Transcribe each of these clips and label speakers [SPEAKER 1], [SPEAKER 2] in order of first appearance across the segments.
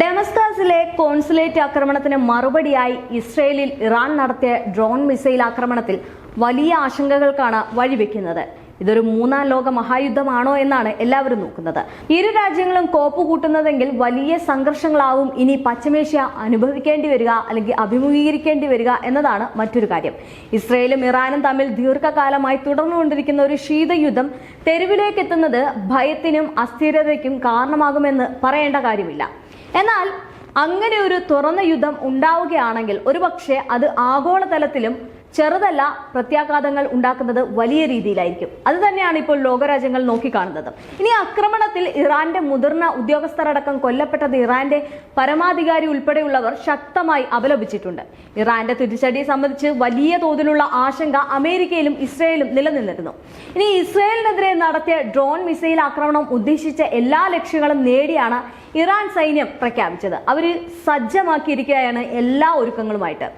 [SPEAKER 1] ഡെമസ്കാസിലെ consulate ആക്രമണത്തിന് മറുപടിയായി ഇസ്രയേലിൽ ഇറാൻ നടത്തിയ ഡ്രോൺ മിസൈൽ ആക്രമണത്തിൽ വലിയ ആശങ്കകൾക്കാണ് വഴിവെക്കുന്നത് ഇതൊരു മൂന്നാം ലോക മഹായുദ്ധമാണോ എന്നാണ് എല്ലാവരും നോക്കുന്നത് ഇരു രാജ്യങ്ങളും കോപ്പ് കൂട്ടുന്നതെങ്കിൽ വലിയ സംഘർഷങ്ങളാവും ഇനി പശ്ചിമേഷ്യ അനുഭവിക്കേണ്ടി വരിക അല്ലെങ്കിൽ അഭിമുഖീകരിക്കേണ്ടി വരിക എന്നതാണ് മറ്റൊരു കാര്യം ഇസ്രയേലും ഇറാനും തമ്മിൽ ദീർഘകാലമായി തുടർന്നുകൊണ്ടിരിക്കുന്ന ഒരു ശീതയുദ്ധം തെരുവിലേക്ക് എത്തുന്നത് ഭയത്തിനും അസ്ഥിരതയ്ക്കും കാരണമാകുമെന്ന് പറയേണ്ട കാര്യമില്ല എന്നാൽ അങ്ങനെ ഒരു തുറന്ന യുദ്ധം ഉണ്ടാവുകയാണെങ്കിൽ ഒരുപക്ഷെ അത് ആഗോളതലത്തിലും ചെറുതല്ല പ്രത്യാഘാതങ്ങൾ ഉണ്ടാക്കുന്നത് വലിയ രീതിയിലായിരിക്കും അത് തന്നെയാണ് ഇപ്പോൾ ലോകരാജ്യങ്ങൾ നോക്കിക്കാണുന്നത് ഇനി ആക്രമണത്തിൽ ഇറാന്റെ മുതിർന്ന ഉദ്യോഗസ്ഥരടക്കം കൊല്ലപ്പെട്ടത് ഇറാന്റെ പരമാധികാരി ഉൾപ്പെടെയുള്ളവർ ശക്തമായി അപലപിച്ചിട്ടുണ്ട് ഇറാന്റെ തിരിച്ചടിയെ സംബന്ധിച്ച് വലിയ തോതിലുള്ള ആശങ്ക അമേരിക്കയിലും ഇസ്രയേലും നിലനിന്നിരുന്നു ഇനി ഇസ്രയേലിനെതിരെ നടത്തിയ ഡ്രോൺ മിസൈൽ ആക്രമണം ഉദ്ദേശിച്ച എല്ലാ ലക്ഷ്യങ്ങളും നേടിയാണ് ഇറാൻ സൈന്യം പ്രഖ്യാപിച്ചത് അവര് സജ്ജമാക്കിയിരിക്കുകയാണ് എല്ലാ ഒരുക്കങ്ങളുമായിട്ട്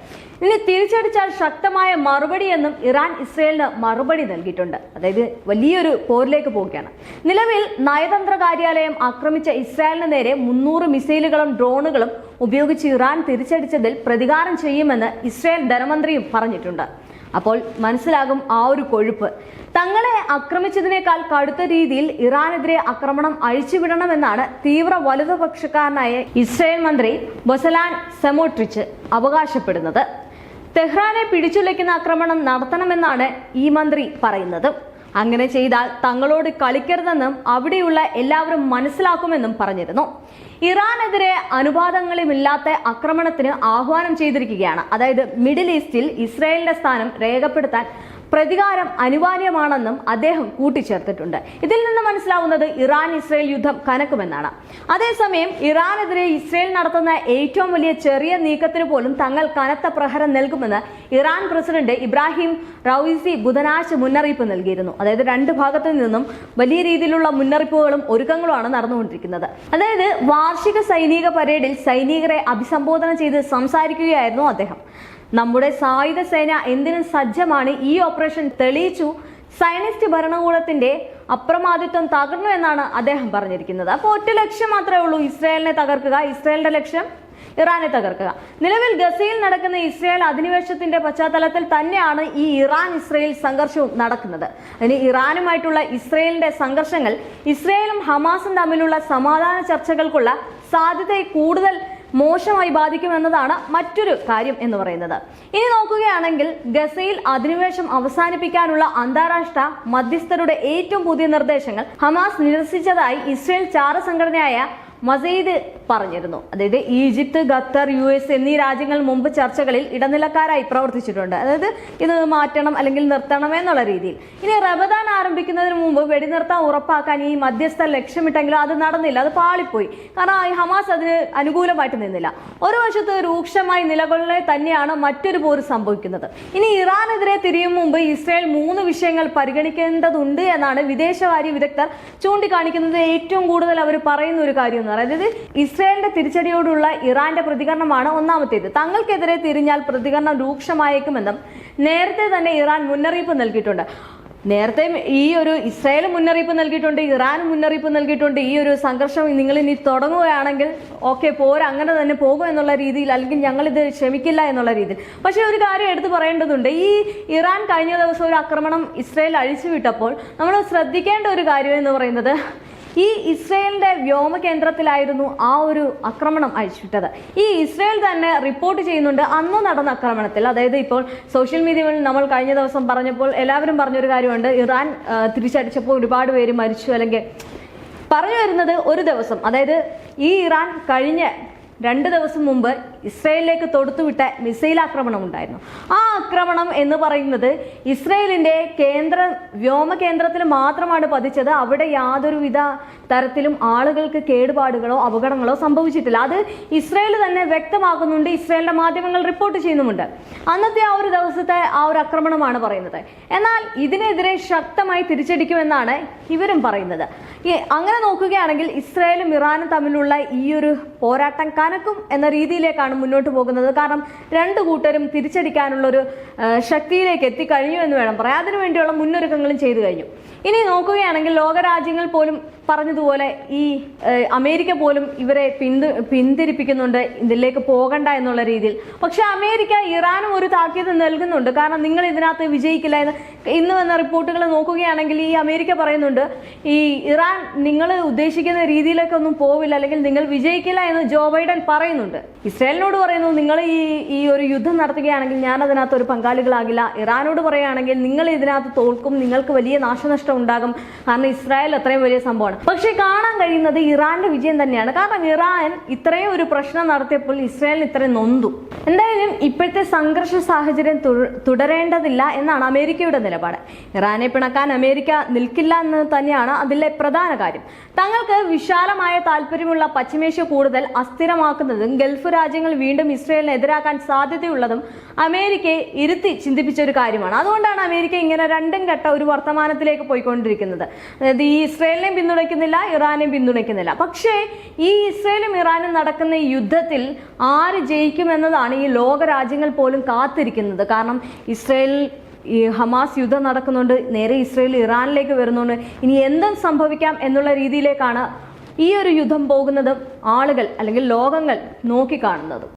[SPEAKER 1] ഇനി തിരിച്ചടിച്ചാൽ ശക്തമായ ശക്തമായ എന്നും ഇറാൻ ഇസ്രയേലിന് മറുപടി നൽകിയിട്ടുണ്ട് അതായത് വലിയൊരു പോരിലേക്ക് പോവുകയാണ് നിലവിൽ നയതന്ത്ര കാര്യാലയം ആക്രമിച്ച ഇസ്രായേലിന് നേരെ മുന്നൂറ് മിസൈലുകളും ഡ്രോണുകളും ഉപയോഗിച്ച് ഇറാൻ തിരിച്ചടിച്ചതിൽ പ്രതികാരം ചെയ്യുമെന്ന് ഇസ്രായേൽ ധനമന്ത്രിയും പറഞ്ഞിട്ടുണ്ട് അപ്പോൾ മനസ്സിലാകും ആ ഒരു കൊഴുപ്പ് തങ്ങളെ ആക്രമിച്ചതിനേക്കാൾ കടുത്ത രീതിയിൽ ഇറാനെതിരെ ആക്രമണം അഴിച്ചുവിടണമെന്നാണ് തീവ്ര വലതുപക്ഷക്കാരനായ ഇസ്രായേൽ മന്ത്രി ബൊസലാൻ സെമോട്രിച്ച് അവകാശപ്പെടുന്നത് തെഹ്റാനെ പിടിച്ചുലയ്ക്കുന്ന ആക്രമണം നടത്തണമെന്നാണ് ഈ മന്ത്രി പറയുന്നത് അങ്ങനെ ചെയ്താൽ തങ്ങളോട് കളിക്കരുതെന്നും അവിടെയുള്ള എല്ലാവരും മനസ്സിലാക്കുമെന്നും പറഞ്ഞിരുന്നു ഇറാനെതിരെ അനുപാതങ്ങളുമില്ലാത്ത ആക്രമണത്തിന് ആഹ്വാനം ചെയ്തിരിക്കുകയാണ് അതായത് മിഡിൽ ഈസ്റ്റിൽ ഇസ്രായേലിന്റെ സ്ഥാനം രേഖപ്പെടുത്താൻ പ്രതികാരം അനിവാര്യമാണെന്നും അദ്ദേഹം കൂട്ടിച്ചേർത്തിട്ടുണ്ട് ഇതിൽ നിന്ന് മനസ്സിലാവുന്നത് ഇറാൻ ഇസ്രയേൽ യുദ്ധം കനക്കുമെന്നാണ് അതേസമയം ഇറാനെതിരെ ഇസ്രയേൽ നടത്തുന്ന ഏറ്റവും വലിയ ചെറിയ നീക്കത്തിന് പോലും തങ്ങൾ കനത്ത പ്രഹരം നൽകുമെന്ന് ഇറാൻ പ്രസിഡന്റ് ഇബ്രാഹിം റൌസി ബുധനാഴ്ച മുന്നറിയിപ്പ് നൽകിയിരുന്നു അതായത് രണ്ട് ഭാഗത്തു നിന്നും വലിയ രീതിയിലുള്ള മുന്നറിയിപ്പുകളും ഒരുക്കങ്ങളുമാണ് നടന്നുകൊണ്ടിരിക്കുന്നത് അതായത് വാർഷിക സൈനിക പരേഡിൽ സൈനികരെ അഭിസംബോധന ചെയ്ത് സംസാരിക്കുകയായിരുന്നു അദ്ദേഹം നമ്മുടെ സായുധ സേന എന്തിനും സജ്ജമാണ് ഈ ഓപ്പറേഷൻ തെളിയിച്ചു സയനിസ്റ്റ് ഭരണകൂടത്തിന്റെ അപ്രമാദിത്വം തകർന്നു എന്നാണ് അദ്ദേഹം പറഞ്ഞിരിക്കുന്നത് അപ്പൊ ഒറ്റ ലക്ഷ്യം മാത്രമേ ഉള്ളൂ ഇസ്രായേലിനെ തകർക്കുക ഇസ്രായേലിന്റെ ലക്ഷ്യം ഇറാനെ തകർക്കുക നിലവിൽ ഗസയിൽ നടക്കുന്ന ഇസ്രായേൽ അധിനിവേശത്തിന്റെ പശ്ചാത്തലത്തിൽ തന്നെയാണ് ഈ ഇറാൻ ഇസ്രായേൽ സംഘർഷവും നടക്കുന്നത് അതിന് ഇറാനുമായിട്ടുള്ള ഇസ്രായേലിന്റെ സംഘർഷങ്ങൾ ഇസ്രായേലും ഹമാസും തമ്മിലുള്ള സമാധാന ചർച്ചകൾക്കുള്ള സാധ്യതയെ കൂടുതൽ മോശമായി ബാധിക്കുമെന്നതാണ് മറ്റൊരു കാര്യം എന്ന് പറയുന്നത് ഇനി നോക്കുകയാണെങ്കിൽ ഗസയിൽ അധിനിവേശം അവസാനിപ്പിക്കാനുള്ള അന്താരാഷ്ട്ര മധ്യസ്ഥരുടെ ഏറ്റവും പുതിയ നിർദ്ദേശങ്ങൾ ഹമാസ് നിരസിച്ചതായി ഇസ്രയേൽ ചാര സംഘടനയായ മസീദ് പറഞ്ഞിരുന്നു അതായത് ഈജിപ്ത് ഖത്തർ യു എസ് എന്നീ രാജ്യങ്ങൾ മുമ്പ് ചർച്ചകളിൽ ഇടനിലക്കാരായി പ്രവർത്തിച്ചിട്ടുണ്ട് അതായത് ഇത് മാറ്റണം അല്ലെങ്കിൽ നിർത്തണം എന്നുള്ള രീതിയിൽ ഇനി റബദാൻ ആരംഭിക്കുന്നതിന് മുമ്പ് വെടിനിർത്താൻ ഉറപ്പാക്കാൻ ഈ മധ്യസ്ഥ ലക്ഷ്യമിട്ടെങ്കിലും അത് നടന്നില്ല അത് പാളിപ്പോയി കാരണം ഈ ഹമാസ് അതിന് അനുകൂലമായിട്ട് നിന്നില്ല ഒരു വശത്ത് രൂക്ഷമായി നിലകൊള്ളെ തന്നെയാണ് മറ്റൊരു പോര് സംഭവിക്കുന്നത് ഇനി ഇറാനെതിരെ തിരിയും മുമ്പ് ഇസ്രായേൽ മൂന്ന് വിഷയങ്ങൾ പരിഗണിക്കേണ്ടതുണ്ട് എന്നാണ് വിദേശകാര്യ വിദഗ്ധർ ചൂണ്ടിക്കാണിക്കുന്നത് ഏറ്റവും കൂടുതൽ അവർ പറയുന്ന ഒരു കാര്യം എന്ന് പറയുന്നത് ഇസ്രായേൽ ഇസ്രയേലിന്റെ തിരിച്ചടിയോടുള്ള ഇറാന്റെ പ്രതികരണമാണ് ഒന്നാമത്തേത് തങ്ങൾക്കെതിരെ തിരിഞ്ഞാൽ പ്രതികരണം രൂക്ഷമായേക്കുമെന്നും നേരത്തെ തന്നെ ഇറാൻ മുന്നറിയിപ്പ് നൽകിയിട്ടുണ്ട് നേരത്തെ ഈ ഒരു ഇസ്രായേൽ മുന്നറിയിപ്പ് നൽകിയിട്ടുണ്ട് ഇറാൻ മുന്നറിയിപ്പ് നൽകിയിട്ടുണ്ട് ഈ ഒരു സംഘർഷം നിങ്ങൾ ഇനി തുടങ്ങുകയാണെങ്കിൽ ഓക്കെ പോരാ അങ്ങനെ തന്നെ പോകും എന്നുള്ള രീതിയിൽ അല്ലെങ്കിൽ ഞങ്ങൾ ഇത് ക്ഷമിക്കില്ല എന്നുള്ള രീതിയിൽ പക്ഷേ ഒരു കാര്യം എടുത്തു പറയേണ്ടതുണ്ട് ഈ ഇറാൻ കഴിഞ്ഞ ദിവസം ഒരു ആക്രമണം ഇസ്രായേൽ അഴിച്ചുവിട്ടപ്പോൾ നമ്മൾ ശ്രദ്ധിക്കേണ്ട ഒരു കാര്യം എന്ന് പറയുന്നത് ഈ ഇസ്രയേലിന്റെ വ്യോമ കേന്ദ്രത്തിലായിരുന്നു ആ ഒരു ആക്രമണം അയച്ചിട്ടത് ഈ ഇസ്രയേൽ തന്നെ റിപ്പോർട്ട് ചെയ്യുന്നുണ്ട് അന്ന് നടന്ന ആക്രമണത്തിൽ അതായത് ഇപ്പോൾ സോഷ്യൽ മീഡിയയിൽ നമ്മൾ കഴിഞ്ഞ ദിവസം പറഞ്ഞപ്പോൾ എല്ലാവരും പറഞ്ഞൊരു കാര്യമുണ്ട് ഇറാൻ തിരിച്ചടിച്ചപ്പോൾ ഒരുപാട് പേര് മരിച്ചു അല്ലെങ്കിൽ പറഞ്ഞു വരുന്നത് ഒരു ദിവസം അതായത് ഈ ഇറാൻ കഴിഞ്ഞ രണ്ട് ദിവസം മുമ്പ് ഇസ്രയേലിലേക്ക് തൊടുത്തുവിട്ട മിസൈൽ ആക്രമണം ഉണ്ടായിരുന്നു ആ ആക്രമണം എന്ന് പറയുന്നത് ഇസ്രയേലിന്റെ കേന്ദ്ര വ്യോമ കേന്ദ്രത്തിൽ മാത്രമാണ് പതിച്ചത് അവിടെ യാതൊരുവിധ തരത്തിലും ആളുകൾക്ക് കേടുപാടുകളോ അപകടങ്ങളോ സംഭവിച്ചിട്ടില്ല അത് ഇസ്രയേൽ തന്നെ വ്യക്തമാക്കുന്നുണ്ട് ഇസ്രയേലിന്റെ മാധ്യമങ്ങൾ റിപ്പോർട്ട് ചെയ്യുന്നുമുണ്ട് അന്നത്തെ ആ ഒരു ദിവസത്തെ ആ ഒരു ആക്രമണമാണ് പറയുന്നത് എന്നാൽ ഇതിനെതിരെ ശക്തമായി തിരിച്ചടിക്കുമെന്നാണ് ഇവരും പറയുന്നത് അങ്ങനെ നോക്കുകയാണെങ്കിൽ ഇസ്രയേലും ഇറാനും തമ്മിലുള്ള ഈ ഒരു പോരാട്ടം കനക്കും എന്ന രീതിയിലേക്കാണ് ആയിട്ടാണ് മുന്നോട്ട് പോകുന്നത് കാരണം രണ്ട് കൂട്ടരും തിരിച്ചടിക്കാനുള്ളൊരു ശക്തിയിലേക്ക് എത്തിക്കഴിഞ്ഞു എന്ന് വേണം പറയാം അതിനു വേണ്ടിയുള്ള മുന്നൊരുക്കങ്ങളും ചെയ്തു കഴിഞ്ഞു ഇനി നോക്കുകയാണെങ്കിൽ ലോകരാജ്യങ്ങൾ പോലും പറഞ്ഞതുപോലെ ഈ അമേരിക്ക പോലും ഇവരെ പിന്തു പിന്തിരിപ്പിക്കുന്നുണ്ട് ഇതിലേക്ക് പോകണ്ട എന്നുള്ള രീതിയിൽ പക്ഷെ അമേരിക്ക ഇറാനും ഒരു താക്കീത് നൽകുന്നുണ്ട് കാരണം നിങ്ങൾ ഇതിനകത്ത് വിജയിക്കില്ല എന്ന് ഇന്ന് വന്ന റിപ്പോർട്ടുകൾ നോക്കുകയാണെങ്കിൽ ഈ അമേരിക്ക പറയുന്നുണ്ട് ഈ ഇറാൻ നിങ്ങൾ ഉദ്ദേശിക്കുന്ന രീതിയിലേക്കൊന്നും ഒന്നും പോവില്ല അല്ലെങ്കിൽ നിങ്ങൾ വിജയിക്കില്ല എന്ന് ജോ ബൈഡൻ പറയുന്നുണ്ട് ഇസ്രായേൽ ഇറാനോട് പറയുന്നു നിങ്ങൾ ഈ ഈ ഒരു യുദ്ധം നടത്തുകയാണെങ്കിൽ ഞാൻ അതിനകത്ത് ഒരു പങ്കാളികളാകില്ല ഇറാനോട് പറയുകയാണെങ്കിൽ നിങ്ങൾ ഇതിനകത്ത് തോൽക്കും നിങ്ങൾക്ക് വലിയ നാശനഷ്ടം ഉണ്ടാകും കാരണം ഇസ്രായേൽ അത്രയും വലിയ സംഭവമാണ് പക്ഷേ കാണാൻ കഴിയുന്നത് ഇറാന്റെ വിജയം തന്നെയാണ് കാരണം ഇറാൻ ഇത്രയും ഒരു പ്രശ്നം നടത്തിയപ്പോൾ ഇസ്രായേലിന് ഇത്രയും നൊന്തു എന്തായാലും ഇപ്പോഴത്തെ സംഘർഷ സാഹചര്യം തുടരേണ്ടതില്ല എന്നാണ് അമേരിക്കയുടെ നിലപാട് ഇറാനെ പിണക്കാൻ അമേരിക്ക നിൽക്കില്ല എന്ന് തന്നെയാണ് അതിലെ പ്രധാന കാര്യം തങ്ങൾക്ക് വിശാലമായ താല്പര്യമുള്ള പശ്ചിമേഷ്യ കൂടുതൽ അസ്ഥിരമാക്കുന്നതും ഗൾഫ് രാജ്യങ്ങൾ വീണ്ടും ഇസ്രയേലിനെ എതിരാക്കാൻ സാധ്യതയുള്ളതും അമേരിക്കയെ ഇരുത്തി ചിന്തിപ്പിച്ച ഒരു കാര്യമാണ് അതുകൊണ്ടാണ് അമേരിക്ക ഇങ്ങനെ രണ്ടും ഘട്ട ഒരു വർത്തമാനത്തിലേക്ക് പോയിക്കൊണ്ടിരിക്കുന്നത് അതായത് ഈ ഇസ്രയേലിനെയും പിന്തുണയ്ക്കുന്നില്ല ഇറാനെയും പിന്തുണയ്ക്കുന്നില്ല പക്ഷേ ഈ ഇസ്രയേലും ഇറാനും നടക്കുന്ന യുദ്ധത്തിൽ ആര് ജയിക്കുമെന്നതാണ് ഇതാണ് ഈ ലോകരാജ്യങ്ങൾ പോലും കാത്തിരിക്കുന്നത് കാരണം ഇസ്രയേൽ ഈ ഹമാസ് യുദ്ധം നടക്കുന്നുണ്ട് നേരെ ഇസ്രയേൽ ഇറാനിലേക്ക് വരുന്നുണ്ട് ഇനി എന്തും സംഭവിക്കാം എന്നുള്ള രീതിയിലേക്കാണ് ഈ ഒരു യുദ്ധം പോകുന്നത് ആളുകൾ അല്ലെങ്കിൽ ലോകങ്ങൾ നോക്കിക്കാണുന്നത്